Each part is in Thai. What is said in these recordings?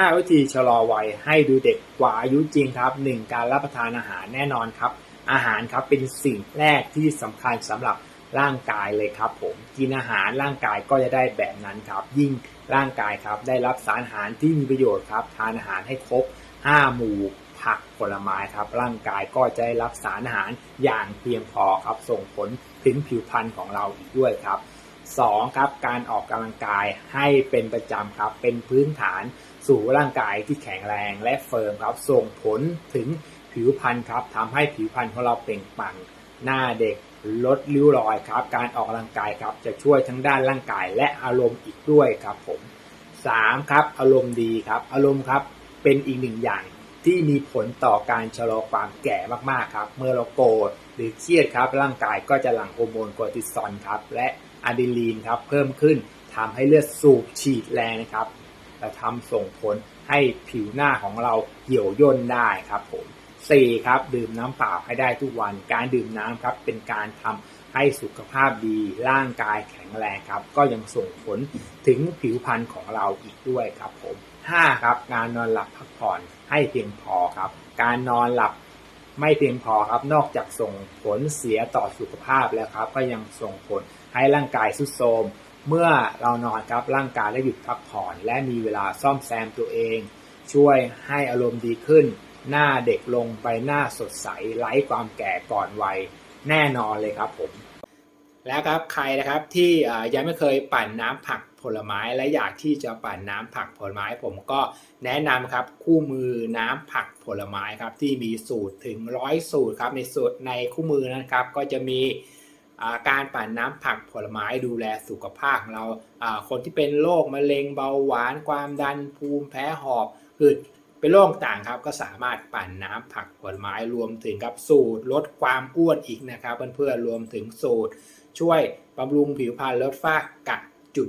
5 วิธีชะลอวัยให้ดูเด็กกว่าอายุจริงครับ 1. การรับประทานอาหารแน่นอนครับ อาหารครับเป็นสิ่งแรกที่สำคัญสำหรับร่างกายเลยครับผมกินอาหารร่างกายก็จะได้แบบนั้นครับ ยิ่งร่างกายครับได้รับสารอาหารที่มีประโยชน์ครับ ทานอาหารให้ครบ 5 หมู่ผักผลไม้ครับ ร่างกายก็จะได้รับสารอาหารอย่างเพียงพอครับ ส่งผลถึงผิวพรรณของเราอีกด้วยครับ 2. ครับการออกกำลังกายให้เป็นประจำครับ เป็นพื้นฐานสู่ร่างกายที่แข็งแรงและเฟิร์มครับ ส่งผลถึงผิวพรรณครับทำให้ผิวพรรณของเราเปล่งปลั่งหน้าเด็กลดริ้วรอยครับ การออกกำลังกายครับ จะช่วยทั้งด้านร่างกายและอารมณ์อีกด้วยครับผม 3. ครับอารมณ์ดีครับ อารมณ์ครับเป็นอีกหนึ่งอย่างที่มีผลต่อการชะลอความแก่มากๆครับ เมื่อเราโกรธหรือเครียดครับ ร่างกายก็จะหลั่งฮอร์โมนโคอร์ติซอลครับ และ อะดรีนาลีนครับเพิ่มขึ้นทำให้เลือดสูบฉีดแรงนะครับและทำส่งผลให้ผิวหน้าของเราเหี่ยวย่นได้ครับผม 4. ครับ ดื่มน้ำเปล่าให้ได้ทุกวัน การดื่มน้ำครับเป็นการทำให้สุขภาพดี ร่างกายแข็งแรงครับ ก็ยังส่งผลถึงผิวพรรณของเราอีกด้วยครับผม 5. ครับ การนอนหลับพักผ่อนให้เพียงพอครับ การนอนหลับ ไม่เพียงพอครับ นอกจากส่งผลเสียต่อสุขภาพแล้วครับ ก็ยังส่งผลให้ร่างกายทรุดโทรมเมื่อเรานอนครับร่างกายได้หยุดพักผ่อน และมีเวลาซ่อมแซมตัวเอง ช่วยให้อารมณ์ดีขึ้น หน้าเด็กลงไปหน้าสดใสไร้ความแก่ก่อนวัยแน่นอนเลยครับผม แล้วครับใครนะครับที่ยังไม่เคยปั่นน้ำผัก ผลไม้และอยากที่จะปั่นน้ำผักผลไม้ ผมก็แนะนำครับคู่มือน้ำผักผลไม้ครับที่มีสูตรถึงร้อยสูตรครับในสูตรในคู่มือนะครับ ก็จะมีาการปั่นน้ำผักผลไม้ดูแลสุขภาพของเราาคนที่เป็นโรคมะเร็งเบาหวาน ความดันภูมิแพ้หอบหืดเป็นโรคต่างครับก็สามารถปั่นน้ำผักผลไม้รวมถึงกับสูตรลดความอ้วนอีกนะครับ เพื่อนๆรวมถึงสูตร ช่วยบำรุงผิวพรรณลดฝ้ากัดจุด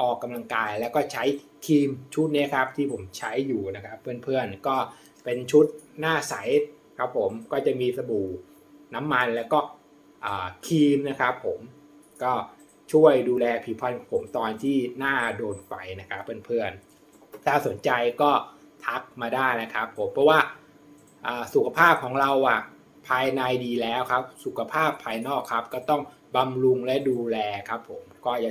ออกกำลังกาย แล้วก็ใช้ครีมชุดนี้ครับที่ผมใช้อยู่นะครับ เพื่อนๆก็เป็นชุดหน้าใสครับผมก็จะมีสบู่น้ำมันแล้วก็ครีมนะครับผมก็ช่วยดูแลผิวพรรณของผมตอนที่หน้าโดนไฟนะครับเพื่อนๆ ถ้าสนใจก็ทักมาได้นะครับผมเพราะว่าอ่าสุขภาพของเราอะภายในดีแล้วครับ สุขภาพภายนอกครับ ก็ต้องบำรุงและดูแลครับผมก็จะ